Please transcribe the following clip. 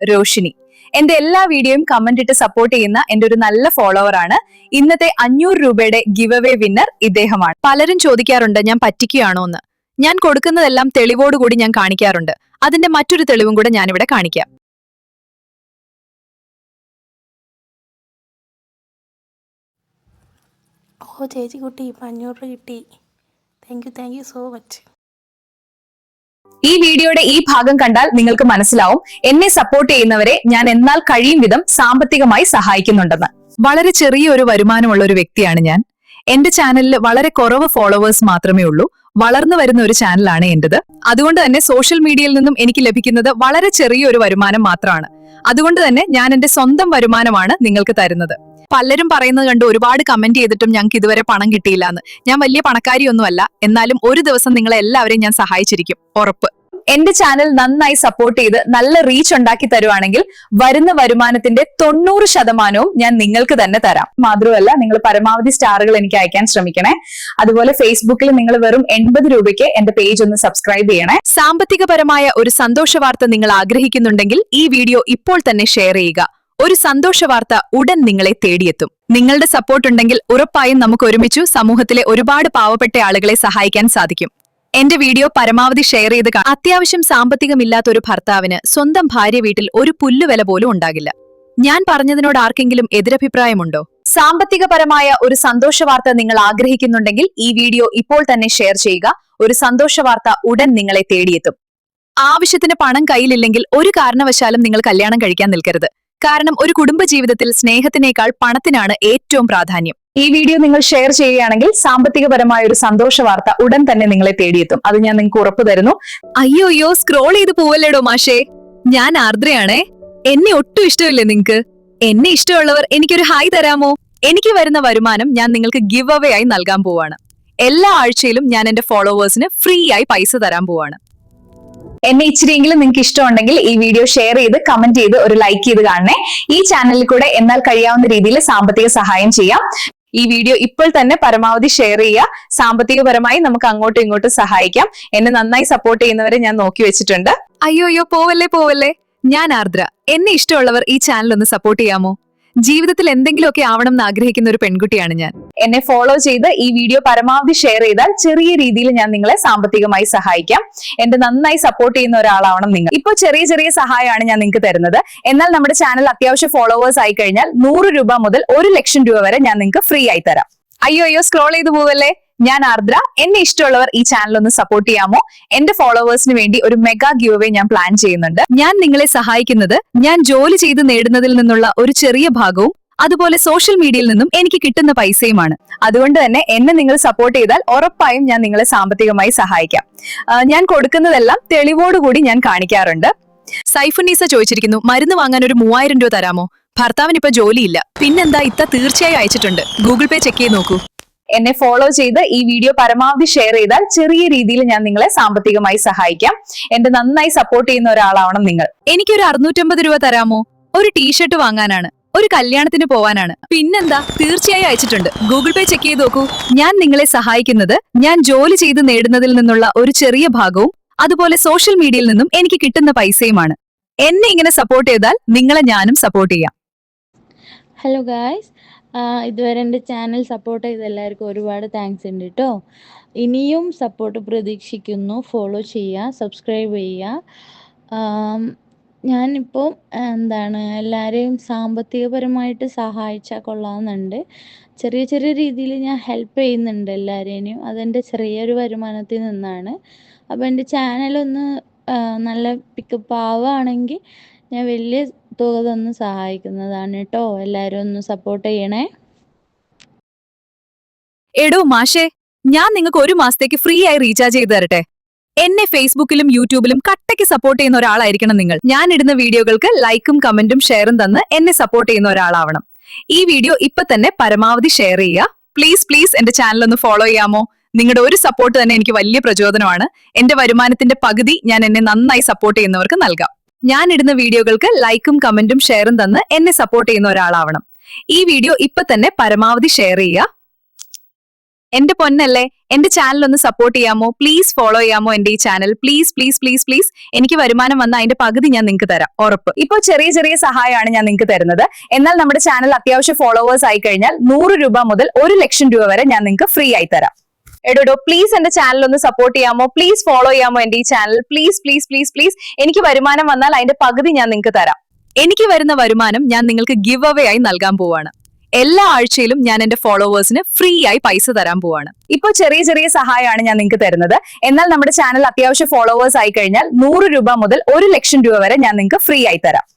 രോഷിനി എന്റെ എല്ലാ വീഡിയോയും കമന്റ് ഇട്ട് സപ്പോർട്ട് ചെയ്യുന്ന എന്റെ ഒരു നല്ല ഫോളോവർ ആണ്. ഇന്നത്തെ അഞ്ഞൂറ് രൂപയുടെ ഗിവ് അവേ വിന്നർ ഇദ്ദേഹമാണ്. പലരും ചോദിക്കാറുണ്ട് ഞാൻ പറ്റിക്കുകയാണോ എന്ന്? ഞാൻ കൊടുക്കുന്നതെല്ലാം തെളിവോടുകൂടി ഞാൻ കാണിക്കാറുണ്ട്. അതിന്റെ മറ്റൊരു തെളിവും കൂടെ ഞാനിവിടെ കാണിക്കാം. ഓ ചേച്ചി കുട്ടി ഇപ്പം അഞ്ഞൂറ് രൂപ കിട്ടി. Thank you thank you so much ഈ വീഡിയോയുടെ ഈ ഭാഗം കണ്ടാൽ നിങ്ങൾക്ക് മനസ്സിലാവും. എന്നെ സപ്പോർട്ട് ചെയ്യുന്നവരെ ഞാൻ എന്നാൽ കഴിയും വിധം സാമ്പത്തികമായി സഹായിക്കുന്നുണ്ടെന്ന്. വളരെ ചെറിയ ഒരു വരുമാനമുള്ള ഒരു വ്യക്തിയാണ് ഞാൻ. എന്റെ ചാനലിൽ വളരെ കുറവ് ഫോളോവേഴ്സ് മാത്രമേ ഉള്ളൂ. വളർന്നു വരുന്ന ഒരു ചാനലാണ് എന്റേത്. അതുകൊണ്ട് തന്നെ സോഷ്യൽ മീഡിയയിൽ നിന്നും എനിക്ക് ലഭിക്കുന്നത് വളരെ ചെറിയ ഒരു വരുമാനം മാത്രമാണ്. അതുകൊണ്ട് തന്നെ ഞാൻ എന്റെ സ്വന്തം വരുമാനമാണ് നിങ്ങൾക്ക് തരുന്നത്. പലരും പറയുന്നത് കണ്ട് ഒരുപാട് കമന്റ് ചെയ്തിട്ടും ഞങ്ങൾക്ക് ഇതുവരെ പണം കിട്ടിയില്ല എന്ന് ഞാൻ വലിയ പണക്കാരിയൊന്നുമല്ല. എന്നാലും ഒരു ദിവസം നിങ്ങളെ എല്ലാവരെയും ഞാൻ സഹായിച്ചിരിക്കും. ഉറപ്പ്. എന്റെ ചാനൽ നന്നായി സപ്പോർട്ട് ചെയ്ത് നല്ല റീച്ച് ഉണ്ടാക്കി തരുവാണെങ്കിൽ വരുന്ന വരുമാനത്തിന്റെ തൊണ്ണൂറ് ശതമാനവും ഞാൻ നിങ്ങൾക്ക് തന്നെ തരാം. മാത്രമല്ല നിങ്ങൾ പരമാവധി സ്റ്റാറുകൾ എനിക്ക് അയക്കാൻ ശ്രമിക്കണേ. അതുപോലെ ഫേസ്ബുക്കിൽ നിങ്ങൾ വെറും എൺപത് രൂപയ്ക്ക് എന്റെ പേജ് ഒന്ന് സബ്സ്ക്രൈബ് ചെയ്യണേ. സാമ്പത്തികപരമായ ഒരു സന്തോഷ വാർത്ത നിങ്ങൾ ആഗ്രഹിക്കുന്നുണ്ടെങ്കിൽ ഈ വീഡിയോ ഇപ്പോൾ തന്നെ ഷെയർ ചെയ്യുക. ഒരു സന്തോഷ വാർത്ത ഉടൻ നിങ്ങളെ തേടിയെത്തും. നിങ്ങളുടെ സപ്പോർട്ട് ഉണ്ടെങ്കിൽ ഉറപ്പായും നമുക്ക് ഒരുമിച്ചു സമൂഹത്തിലെ ഒരുപാട് പാവപ്പെട്ട ആളുകളെ സഹായിക്കാൻ സാധിക്കും. എന്റെ വീഡിയോ പരമാവധി ഷെയർ ചെയ്ത് അത്യാവശ്യം സാമ്പത്തികമില്ലാത്ത ഒരു ഭർത്താവിന് സ്വന്തം ഭാര്യ വീട്ടിൽ ഒരു പുല്ലുവില പോലും ഉണ്ടാകില്ല. ഞാൻ പറഞ്ഞതിനോട് ആർക്കെങ്കിലും എതിരഭിപ്രായമുണ്ടോ? സാമ്പത്തികപരമായ ഒരു സന്തോഷ വാർത്ത നിങ്ങൾ ആഗ്രഹിക്കുന്നുണ്ടെങ്കിൽ ഈ വീഡിയോ ഇപ്പോൾ തന്നെ ഷെയർ ചെയ്യുക. ഒരു സന്തോഷ വാർത്ത ഉടൻ നിങ്ങളെ തേടിയെത്തും. ആവശ്യത്തിന് പണം കയ്യിലില്ലെങ്കിൽ ഒരു കാരണവശാലും നിങ്ങൾ കല്യാണം കഴിക്കാൻ നിൽക്കരുത്. കാരണം ഒരു കുടുംബ ജീവിതത്തിൽ സ്നേഹത്തിനേക്കാൾ പണത്തിനാണ് ഏറ്റവും പ്രാധാന്യം. ഈ വീഡിയോ നിങ്ങൾ ഷെയർ ചെയ്യുകയാണെങ്കിൽ സാമ്പത്തികപരമായ ഒരു സന്തോഷ വാർത്ത ഉടൻ തന്നെ നിങ്ങളെ തേടിയെത്തും. അത് ഞാൻ നിങ്ങൾക്ക് ഉറപ്പു തരുന്നു. അയ്യോ അയ്യോ സ്ക്രോൾ ചെയ്ത് പോവല്ലേടോ മാഷേ? ഞാൻ ആർദ്രയാണേ. എന്നെ ഒട്ടും ഇഷ്ടമില്ലേ നിങ്ങക്ക്? എന്നെ ഇഷ്ടമുള്ളവർ എനിക്കൊരു ഹായ് തരാമോ? എനിക്ക് വരുന്ന വരുമാനം ഞാൻ നിങ്ങൾക്ക് ഗിവ് അവേ ആയി നൽകാൻ പോവാണ്. എല്ലാ ആഴ്ചയിലും ഞാൻ എന്റെ ഫോളോവേഴ്സിന് ഫ്രീ ആയി പൈസ തരാൻ പോവാണ്. എന്നെ ഇച്ചിരിയെങ്കിലും നിങ്ങൾക്ക് ഇഷ്ടമുണ്ടെങ്കിൽ ഈ വീഡിയോ ഷെയർ ചെയ്ത് കമന്റ് ചെയ്ത് ഒരു ലൈക്ക് ചെയ്ത് കാണണേ. ഈ ചാനലിൽ കൂടെ എന്നാൽ കഴിയാവുന്ന രീതിയിൽ സാമ്പത്തിക സഹായം ചെയ്യാം. ഈ വീഡിയോ ഇപ്പോൾ തന്നെ പരമാവധി ഷെയർ ചെയ്യുക. സാമ്പത്തികപരമായി നമുക്ക് അങ്ങോട്ടും ഇങ്ങോട്ടും സഹായിക്കാം. എന്നെ നന്നായി സപ്പോർട്ട് ചെയ്യുന്നവരെ ഞാൻ നോക്കി വെച്ചിട്ടുണ്ട്. അയ്യോ അയ്യോ പോവല്ലേ പോവല്ലേ. ഞാൻ ആർദ്ര. എന്നെ ഇഷ്ടമുള്ളവർ ഈ ചാനൽ ഒന്ന് സപ്പോർട്ട് ചെയ്യാമോ? ജീവിതത്തിൽ എന്തെങ്കിലുമൊക്കെ ആവണം എന്ന് ആഗ്രഹിക്കുന്ന ഒരു പെൺകുട്ടിയാണ് ഞാൻ. എന്നെ ഫോളോ ചെയ്ത് ഈ വീഡിയോ പരമാവധി ഷെയർ ചെയ്താൽ ചെറിയ രീതിയിൽ ഞാൻ നിങ്ങളെ സാമ്പത്തികമായി സഹായിക്കാം. എന്റെ നന്നായി സപ്പോർട്ട് ചെയ്യുന്ന ഒരാളാവണം നിങ്ങൾ. ഇപ്പൊ ചെറിയ ചെറിയ സഹായമാണ് ഞാൻ നിങ്ങൾക്ക് തരുന്നത്. എന്നാൽ നമ്മുടെ ചാനൽ അത്യാവശ്യം ഫോളോവേഴ്സ് ആയി കഴിഞ്ഞാൽ നൂറ് രൂപ മുതൽ ഒരു ലക്ഷം രൂപ വരെ ഞാൻ നിങ്ങൾക്ക് ഫ്രീ ആയി തരാം. അയ്യോ അയ്യോ സ്ക്രോൾ ചെയ്ത് പോവല്ലേ? ഞാൻ ആർദ്ര. എന്നെ ഇഷ്ടമുള്ളവർ ഈ ചാനൽ ഒന്ന് സപ്പോർട്ട് ചെയ്യാമോ? എന്റെ ഫോളോവേഴ്സിന് വേണ്ടി ഒരു മെഗാ ഗിവ് ഞാൻ പ്ലാൻ ചെയ്യുന്നുണ്ട്. ഞാൻ നിങ്ങളെ സഹായിക്കുന്നത് ഞാൻ ജോലി ചെയ്ത് നേടുന്നതിൽ നിന്നുള്ള ഒരു ചെറിയ ഭാഗവും അതുപോലെ സോഷ്യൽ മീഡിയയിൽ നിന്നും എനിക്ക് കിട്ടുന്ന പൈസയുമാണ്. അതുകൊണ്ട് തന്നെ എന്നെ നിങ്ങൾ സപ്പോർട്ട് ചെയ്താൽ ഉറപ്പായും ഞാൻ നിങ്ങളെ സാമ്പത്തികമായി സഹായിക്കാം. ഞാൻ കൊടുക്കുന്നതെല്ലാം തെളിവോടുകൂടി ഞാൻ കാണിക്കാറുണ്ട്. സൈഫുന്നീസ ചോദിച്ചിരിക്കുന്നു മരുന്ന് വാങ്ങാൻ ഒരു മൂവായിരം രൂപ തരാമോ? ഭർത്താവിന് ഇപ്പൊ ജോലിയില്ല. പിന്നെന്താ ഇത്ത തീർച്ചയായും അയച്ചിട്ടുണ്ട്. ഗൂഗിൾ പേ ചെക്ക് ചെയ്ത് നോക്കൂ. എന്നെ ഫോളോ ചെയ്ത് ഈ വീഡിയോ പരമാവധി ഷെയർ ചെയ്താൽ ചെറിയ രീതിയിൽ ഞാൻ നിങ്ങളെ സാമ്പത്തികമായി സഹായിക്കാം. എന്റെ നന്നായി സപ്പോർട്ട് ചെയ്യുന്ന ഒരാളാവണം നിങ്ങൾ. എനിക്കൊരു അറുന്നൂറ്റമ്പത് രൂപ തരാമോ? ഒരു ടീഷർട്ട് വാങ്ങാനാണ്. ഒരു കല്യാണത്തിന് പോവാനാണ്. പിന്നെന്താ? തീർച്ചയായും അയച്ചിട്ടുണ്ട്. ഗൂഗിൾ പേ ചെക്ക് ചെയ്ത് നോക്കൂ. ഞാൻ നിങ്ങളെ സഹായിക്കുന്നത് ഞാൻ ജോലി ചെയ്ത് നേടുന്നതിൽ നിന്നുള്ള ഒരു ചെറിയ ഭാഗവും അതുപോലെ സോഷ്യൽ മീഡിയയിൽ നിന്നും എനിക്ക് കിട്ടുന്ന പൈസയുമാണ്. എന്നെ ഇങ്ങനെ സപ്പോർട്ട് ചെയ്താൽ നിങ്ങളെ ഞാനും സപ്പോർട്ട് ചെയ്യാം. ഹലോ ഗായ്സ് ഇതുവരെ എന്റെ ചാനൽ സപ്പോർട്ട് ചെയ്ത എല്ലാവർക്കും ഒരുപാട് താങ്ക്സ് ഉണ്ട് കേട്ടോ ഇനിയും സപ്പോർട്ട് പ്രതീക്ഷിക്കുന്നു. ഫോളോ ചെയ്യുക സബ്സ്ക്രൈബ് ചെയ്യുക. ഞാനിപ്പോൾ എന്താണ് എല്ലാവരെയും സാമ്പത്തികപരമായിട്ട് സഹായിച്ചാൽ കൊള്ളാമെന്നുണ്ട് ചെറിയ ചെറിയ രീതിയിൽ ഞാൻ ഹെൽപ്പ് ചെയ്യുന്നുണ്ട് എല്ലാവരെയും അതെന്റെ ചെറിയൊരു വരുമാനത്തിൽ നിന്നാണ്. അപ്പോൾ എന്റെ ചാനലൊന്ന് നല്ല പിക്കപ്പ് ആവുകയാണെങ്കിൽ ഞാൻ വലിയ തുക തന്ന് സഹായിക്കുന്നതാണ് കേട്ടോ എല്ലാവരും ഒന്ന് സപ്പോർട്ട് ചെയ്യണേ. എടോ മാഷേ ഞാൻ നിങ്ങൾക്ക് ഒരു മാസത്തേക്ക് ഫ്രീ ആയി റീചാർജ് ചെയ്ത് തരട്ടെ. എന്നെ ഫേസ്ബുക്കിലും യൂട്യൂബിലും കട്ടയ്ക്ക് സപ്പോർട്ട് ചെയ്യുന്ന ഒരാളായിരിക്കണം നിങ്ങൾ. ഞാൻ ഇടുന്ന വീഡിയോകൾക്ക് ലൈക്കും കമന്റും ഷെയറും തന്ന് എന്നെ സപ്പോർട്ട് ചെയ്യുന്ന ഒരാളാവണം. ഈ വീഡിയോ ഇപ്പൊ തന്നെ പരമാവധി ഷെയർ ചെയ്യുക. പ്ലീസ് പ്ലീസ് എന്റെ ചാനൽ ഒന്ന് ഫോളോ ചെയ്യാമോ? നിങ്ങളുടെ ഒരു സപ്പോർട്ട് തന്നെ എനിക്ക് വലിയ പ്രചോദനമാണ്. എന്റെ വരുമാനത്തിന്റെ പകുതി ഞാൻ എന്നെ നന്നായി സപ്പോർട്ട് ചെയ്യുന്നവർക്ക് നൽകാം. ഞാൻ ഇടുന്ന വീഡിയോകൾക്ക് ലൈക്കും കമന്റും ഷെയറും തന്ന് എന്നെ സപ്പോർട്ട് ചെയ്യുന്ന ഒരാളാവണം. ഈ വീഡിയോ ഇപ്പൊ തന്നെ പരമാവധി ഷെയർ ചെയ്യുക. എന്റെ പൊന്നല്ലേ എന്റെ ചാനൽ ഒന്ന് സപ്പോർട്ട് ചെയ്യാമോ? പ്ലീസ് ഫോളോ ചെയ്യാമോ എന്റെ ഈ channel please please please please എനിക്ക് വരുമാനം വന്ന അതിന്റെ പകുതി ഞാൻ നിങ്ങൾക്ക് തരാം. ഉറപ്പ്. ഇപ്പോൾ ചെറിയ ചെറിയ സഹായമാണ് ഞാൻ നിങ്ങൾക്ക് തരുന്നത്. എന്നാൽ നമ്മുടെ ചാനൽ അത്യാവശ്യം ഫോളോവേഴ്സ് ആയി കഴിഞ്ഞാൽ നൂറ് രൂപ മുതൽ ഒരു ലക്ഷം രൂപ വരെ ഞാൻ നിങ്ങൾക്ക് ഫ്രീ ആയി തരാം. എടോടോ പ്ലീസ് എന്റെ ചാനൽ ഒന്ന് സപ്പോർട്ട് ചെയ്യാമോ? പ്ലീസ് ഫോളോ ചെയ്യാമോ എന്റെ ഈ channel please please please please എനിക്ക് വരുമാനം വന്നാൽ അതിന്റെ പകുതി ഞാൻ നിങ്ങൾക്ക് തരാം. എനിക്ക് വരുന്ന വരുമാനം ഞാൻ നിങ്ങൾക്ക് ഗിവ് അവേ ആയി നൽകാൻ പോവാണ്. എല്ലാ ആഴ്ചയിലും ഞാൻ എന്റെ ഫോളോവേഴ്സിന് ഫ്രീ ആയി പൈസ തരാൻ പോവാണ്. ഇപ്പോൾ ചെറിയ ചെറിയ സഹായമാണ് ഞാൻ നിങ്ങൾക്ക് തരുന്നത്. എന്നാൽ നമ്മുടെ ചാനൽ അത്യാവശ്യം ഫോളോവേഴ്സ് ആയി കഴിഞ്ഞാൽ നൂറ് രൂപ മുതൽ ഒരു ലക്ഷം രൂപ വരെ ഞാൻ നിങ്ങൾക്ക് ഫ്രീ ആയി തരാം.